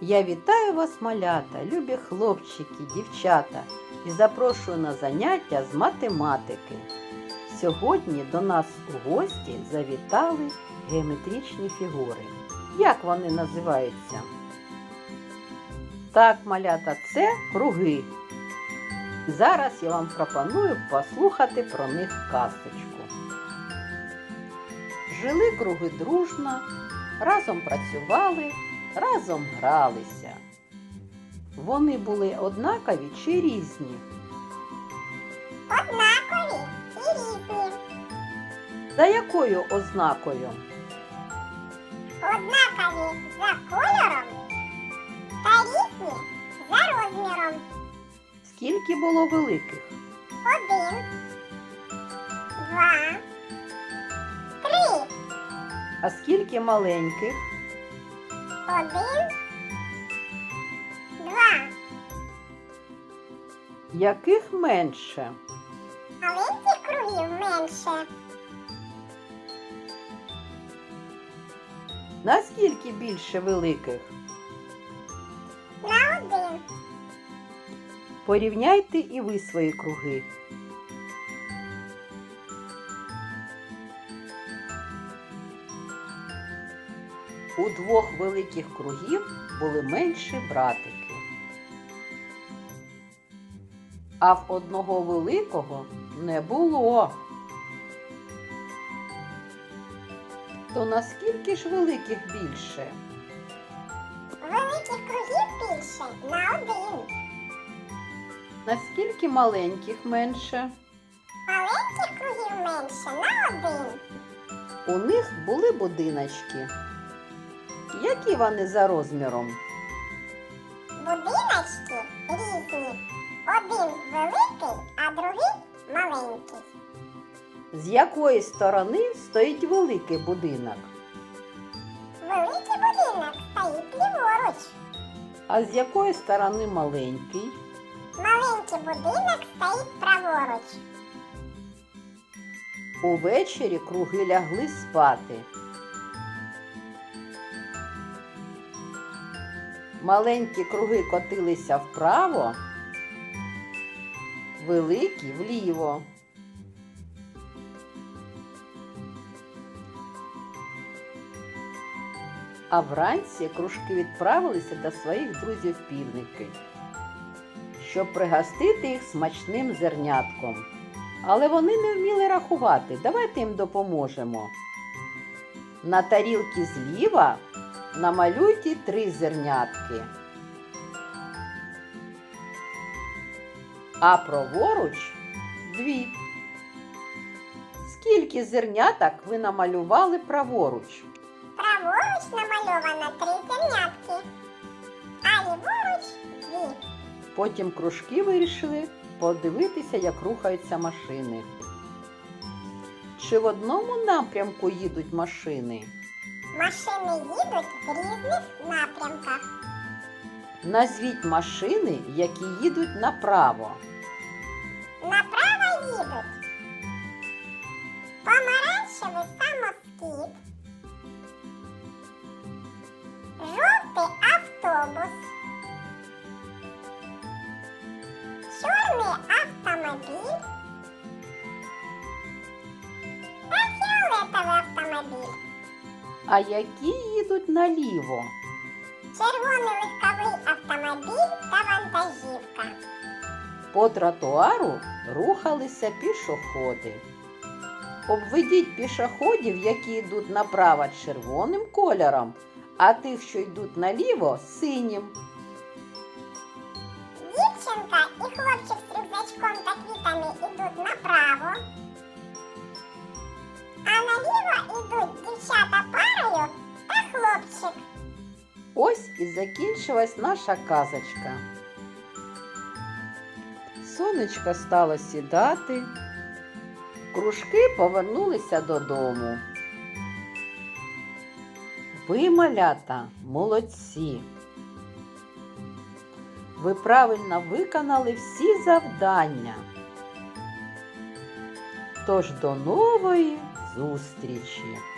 Я вітаю вас, малята, любі хлопчики, дівчата, і запрошую на заняття з математики. Сьогодні до нас у гості завітали геометричні фігури. Як вони називаються? Так, малята, це круги. Зараз я вам пропоную послухати про них казочку. Жили круги дружно, разом працювали, разом гралися. Вони були однакові чи різні? Однакові і різні. За якою ознакою? Однакові за кольором та різні за розміром. Скільки було великих? Один, два, три. А скільки маленьких? Один, два. Яких менше? Маленьких кругів менше. Наскільки більше великих? На один. Порівняйте і ви свої круги. У двох великих кругів були менші братики. А в одного великого не було. То наскільки ж великих більше? Великих кругів більше на один. Наскільки маленьких менше? Маленьких кругів менше на один. У них були будиночки. Які вони за розміром? Будиночки різні. Один великий, а другий маленький. З якої сторони стоїть великий будинок, Великий будинок стоїть ліворуч. а з якої сторони маленький? Маленький будинок стоїть праворуч. Увечері круги лягли спати. Маленькі круги котилися вправо, великі вліво. А вранці кружки відправилися до своїх друзів півники, щоб пригостити їх смачним зернятком. Але вони не вміли рахувати. Давайте їм допоможемо. На тарілці зліва намалюйте три зернятки. А праворуч дві. Скільки зерняток ви намалювали праворуч? Праворуч намальовано три зернятки, а ліворуч дві. Потім кружки вирішили подивитися, як рухаються машини. Чи в одному напрямку їдуть машини? Машини їдуть в різних напрямках. Назвіть машини, які їдуть направо. Направо їдуть помаранчевий самоскид, жовтий автобус, чорний автомобіль А які їдуть наліво? Червоний легковий автомобіль та вантажівка. По тротуару рухалися пішоходи. Обведіть пішоходів, які йдуть направо червоним кольором, а тих, що йдуть наліво синім. Дівчинка і хлопчик з рюкзачком та квітами йдуть направо. А наліво йдуть дівчата і закінчилась наша казочка. Сонечко стало сідати, кружки повернулися додому. Ви, малята, молодці. Ви правильно виконали всі завдання. Тож до нової зустрічі!